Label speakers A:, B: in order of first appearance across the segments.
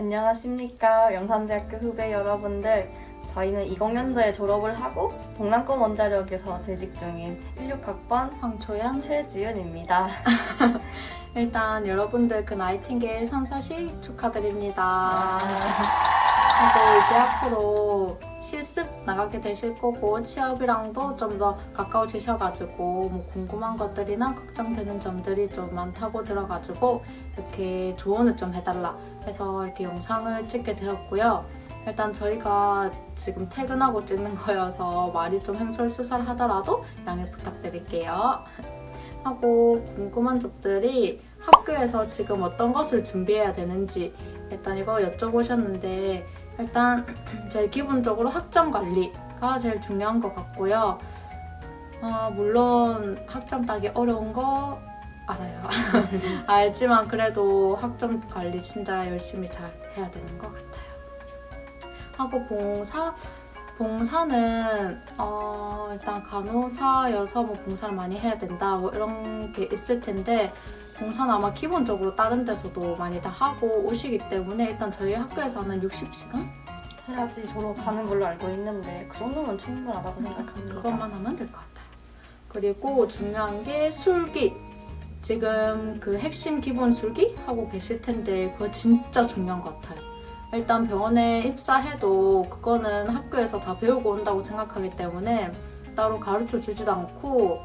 A: 안녕하십니까 영산대학교 후배 여러분들 저희는 20년도에 졸업을 하고 동남권 원자력에서 재직 중인 16학번
B: 황초연.
A: 최지은입니다
B: 일단 여러분들 그 나이팅게일 선서식 축하드립니다.
A: 아.
B: 그리고 이제 앞으로 실습 나가게 되실 거고 취업이랑도 좀 더 가까워지셔가지고 뭐 궁금한 것들이나 걱정되는 점들이 좀 많다고 들어가지고 이렇게 조언을 좀 해달라 해서 이렇게 영상을 찍게 되었고요. 일단 저희가 지금 퇴근하고 찍는 거여서 말이 좀 횡설수설하더라도 양해 부탁드릴게요. 하고 궁금한 점들이 학교에서 지금 어떤 것을 준비해야 되는지 일단 이거 여쭤보셨는데 일단 제일 기본적으로 학점 관리가 제일 중요한 것 같고요. 어, 물론 학점 따기 어려운 거 알아요. 알지만 그래도 학점 관리 진짜 열심히 잘 해야 되는 것 같아요. 하고 봉사 봉사는 어, 일단 간호사여서 뭐 봉사를 많이 해야 된다 뭐 이런 게 있을 텐데 봉사는 아마 기본적으로 다른 데서도 많이 다 하고 오시기 때문에 일단 저희 학교에서는 60시간
A: 해야지 졸업하는 걸로 알고 있는데 그 정도면 충분하다고 생각합니다
B: 그것만 하면 될 것 같아요. 그리고 중요한 게 술기. 지금 그 핵심 기본 술기 하고 계실 텐데 그거 진짜 중요한 것 같아요. 일단 병원에 입사해도 그거는 학교에서 다 배우고 온다고 생각하기 때문에 따로 가르쳐 주지도 않고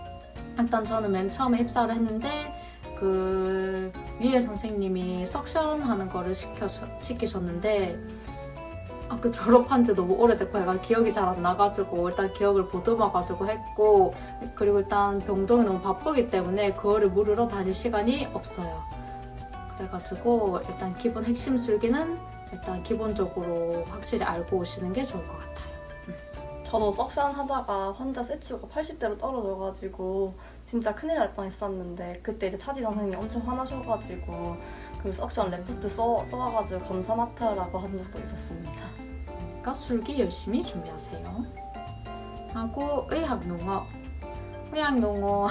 B: 일단 저는 맨 처음에 입사를 했는데 그 위에 선생님이 석션 하는 거를 시켜, 시키셨는데 아, 그 졸업한 지 너무 오래됐고 얘가 기억이 잘 안 나가지고 일단 기억을 보듬어가지고 했고 그리고 일단 병동이 너무 바쁘기 때문에 그거를 물으러 다닐 시간이 없어요. 그래가지고 일단 기본 핵심 술기는 일단 기본적으로 확실히 알고 오시는 게 좋을 것 같아요.
A: 저도 석션 하다가 환자 세추가 80대로 떨어져가지고 진짜 큰일 날 뻔했었는데 그때 이제 차지 선생님이 엄청 화나셔가지고 그 석션 레포트 써, 써와가지고 검사 맡으라고 한 적도 있었습니다
B: 그러니까 술기 열심히 준비하세요. 하고 의학 용어. 의학 용어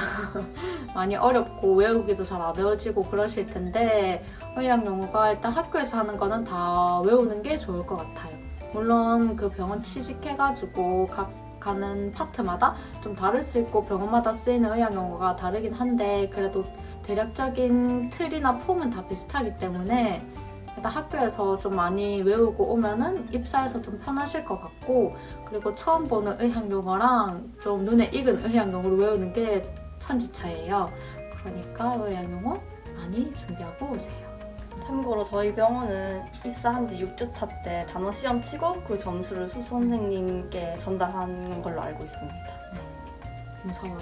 B: 많이 어렵고 외우기도 잘 안 외워지고 그러실 텐데 의학 용어가 일단 학교에서 하는 거는 다 외우는 게 좋을 것 같아요. 물론 그 병원 취직해가지고 각 가는 파트마다 좀 다를 수 있고 병원마다 쓰이는 의학 용어가 다르긴 한데 그래도 대략적인 틀이나 폼은 다 비슷하기 때문에 일단 학교에서 좀 많이 외우고 오면은 입사해서 좀 편하실 것 같고 그리고 처음 보는 의학 용어랑 좀 눈에 익은 의학 용어를 외우는 게 천지차예요. 그러니까 의학 용어 많이 준비하고 오세요.
A: 참고로 저희 병원은 입사한 지 6주차 때 단어 시험 치고 그 점수를 수 선생님께 전달하는 걸로 알고 있습니다.
B: 무서워요.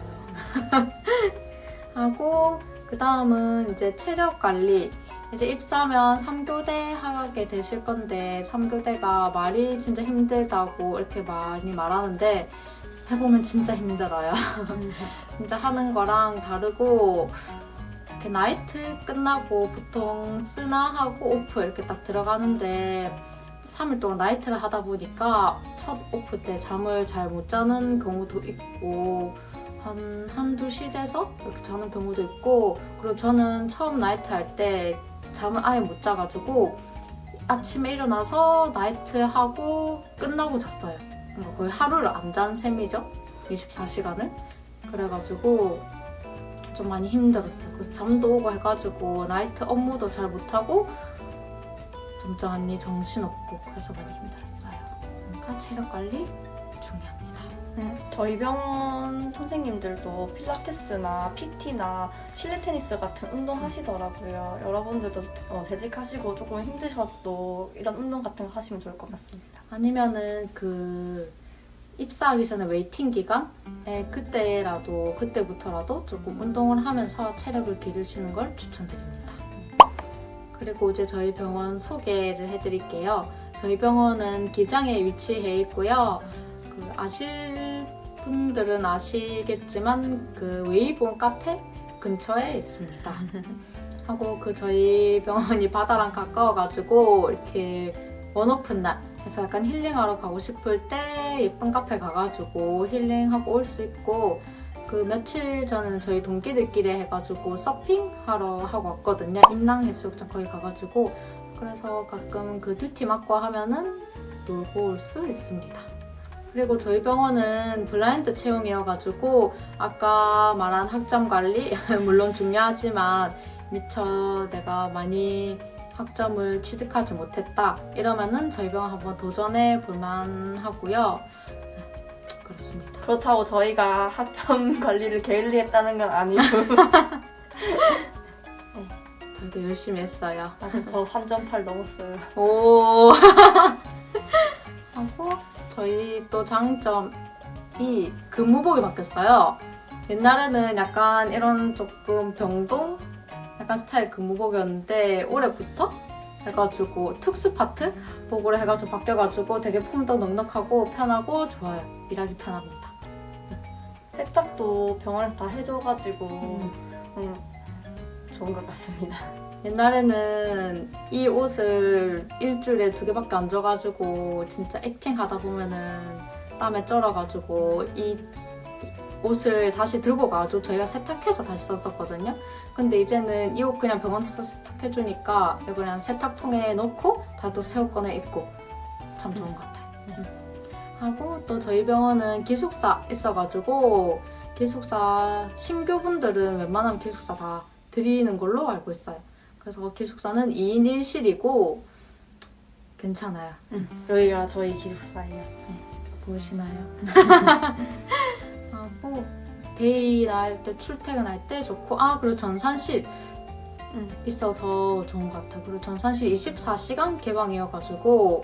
B: 하고 그 다음은 이제 체력 관리. 이제 입사하면 3교대 하게 되실 건데 3교대가 말이 진짜 힘들다고 이렇게 많이 말하는데 해보면 진짜 힘들어요. 진짜 하는 거랑 다르고 이렇게 나이트 끝나고 보통 쓰나 하고 오프 이렇게 딱 들어가는데 3일 동안 나이트를 하다 보니까 첫 오프 때 잠을 잘 못 자는 경우도 있고 한 한두 시 돼서 이렇게 자는 경우도 있고 그리고 저는 처음 나이트 할 때 잠을 아예 못 자가지고 아침에 일어나서 나이트 하고 끝나고 잤어요. 그러니까 거의 하루를 안 잔 셈이죠. 24시간을. 그래가지고 좀 많이 힘들었어요. 그래서 잠도 오고 해가지고 나이트 업무도 잘 못하고 좀 많이 정신없고 그래서 많이 힘들었어요. 그러니까 체력 관리 중요합니다.
A: 네, 저희 병원 선생님들도 필라테스나 PT나 실내 테니스 같은 운동 하시더라고요. 여러분들도 어, 재직하시고 조금 힘드셔도 이런 운동 같은 거 하시면 좋을 것 같습니다.
B: 아니면은 그 입사하기 전에 웨이팅 기간에 그때라도 그때부터라도 조금 운동을 하면서 체력을 기르시는 걸 추천드립니다. 그리고 이제 저희 병원 소개를 해드릴게요. 저희 병원은 기장에 위치해 있고요. 그 아실 분들은 아시겠지만 그 웨이본 카페 근처에 있습니다. 하고 그 저희 병원이 바다랑 가까워가지고 이렇게 원오픈 날 그래서 약간 힐링하러 가고 싶을 때 예쁜 카페 가가지고 힐링하고 올 수 있고 그 며칠 전에는 저희 동기들끼리 해가지고 서핑하러 하고 왔거든요. 인랑해수욕장 거기 가가지고 그래서 가끔 그 듀티 맡고 하면은 놀고 올 수 있습니다. 그리고 저희 병원은 블라인드 채용이어가지고 아까 말한 학점 관리 물론 중요하지만 미처 내가 많이 학점을 취득하지 못했다 이러면은 저희 병원 한번 도전해 볼만 하고요. 네, 그렇습니다.
A: 그렇다고 저희가 학점 관리를 게을리했다는 건 아니고
B: 저희도 열심히 했어요.
A: 사실 저3.8 넘었어요.
B: 오. 하고 저희 또 장점이 근무복이 바뀌었어요. 옛날에는 약간 이런 조금 병동 약간 스타일 근무복이었는데 올해부터 해가지고 특수 파트 복으로 해가지고 바뀌어가지고 되게 폼도 넉넉하고 편하고 좋아요. 일하기 편합니다.
A: 세탁도 병원에서 다 해줘가지고
B: 음.
A: 음, 좋은 것 같습니다.
B: 옛날에는 이 옷을 일주일에 두 개밖에 안 줘가지고 진짜 액팅 하다 보면은 땀에 쩔어가지고 이 옷을 다시 들고 가가지고 저희가 세탁해서 다시 썼었거든요. 근데 이제는 이 옷 그냥 병원에서 세탁해주니까 이거 그냥 세탁통에 넣고 다 또 새 옷 꺼내 입고 참 좋은 것 같아요. 음. 하고 또 저희 병원은 기숙사 있어가지고 기숙사 신규분들은 웬만하면 기숙사 다 드리는 걸로 알고 있어요. 그래서 기숙사는 2인 1실이고 괜찮아요.
A: 여기가 저희 기숙사예요.
B: 보이시나요? 하고 데이 날 때 출퇴근할 때 좋고 아 그리고 전산실
A: 음.
B: 있어서 좋은 것 같아요. 그리고 전산실 24시간 개방이어가지고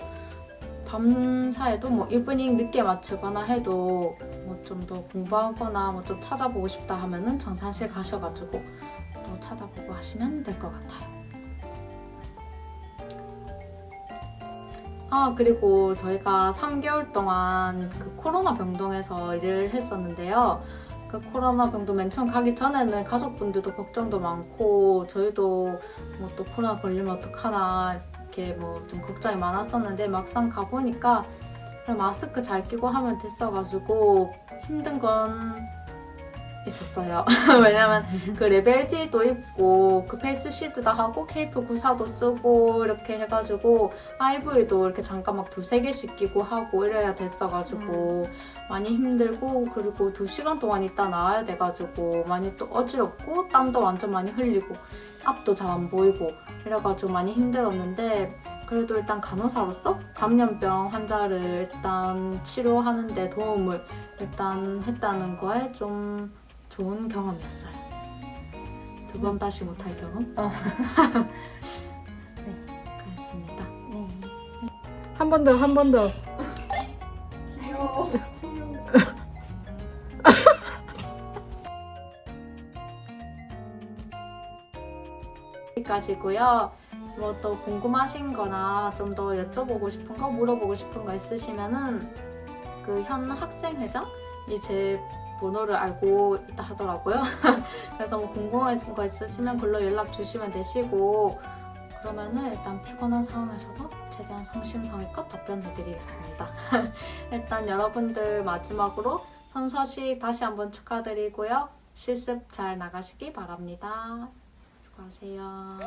B: 밤사이도 뭐 이브닝 늦게 마치거나 해도 뭐 좀 더 공부하거나 뭐 좀 찾아보고 싶다 하면은 전산실 가셔가지고 또 찾아보고 하시면 될 것 같아요. 아 그리고 저희가 3개월 동안 그 코로나 병동에서 일을 했었는데요. 그 코로나 병동 맨 처음 가기 전에는 가족분들도 걱정도 많고 저희도 뭐 또 코로나 걸리면 어떡하나 이렇게 뭐 좀 걱정이 많았었는데 막상 가보니까 마스크 잘 끼고 하면 됐어가지고 힘든 건 있었어요. 왜냐면 그 레벨 D도 입고 그 페이스 시드도 하고 케이프 구사도 쓰고 이렇게 해가지고 아이브이도 이렇게 잠깐 막 두세 개씩 끼고 하고 이래야 됐어가지고 많이 힘들고 그리고 두 시간 동안 있다 나와야 돼가지고 많이 또 어지럽고 땀도 완전 많이 흘리고 앞도 잘 안 보이고 이래가지고 많이 힘들었는데 그래도 일단 간호사로서 감염병 환자를 일단 치료하는데 도움을 일단 했다는 거에 좀 좋은 경험이었어요. 두 번 다시 못할 경험?
A: 어.
B: 그랬습니다.
A: 네.
C: 한 번 더, 한 번 더.
A: 귀여워.
B: 여기까지고요. 뭐 또 궁금하신 거나 좀 더 여쭤보고 싶은 거, 물어보고 싶은 거 있으시면은 그 현 학생회장이 제 번호를 알고 있다 하더라고요. 그래서 뭐 궁금한 거 있으시면 글로 연락 주시면 되시고 그러면은 일단 피곤한 상황에서도 최대한 성심성의껏 답변해드리겠습니다. 일단 여러분들 마지막으로 선서식 다시 한번 축하드리고요. 실습 잘 나가시기 바랍니다. 수고하세요.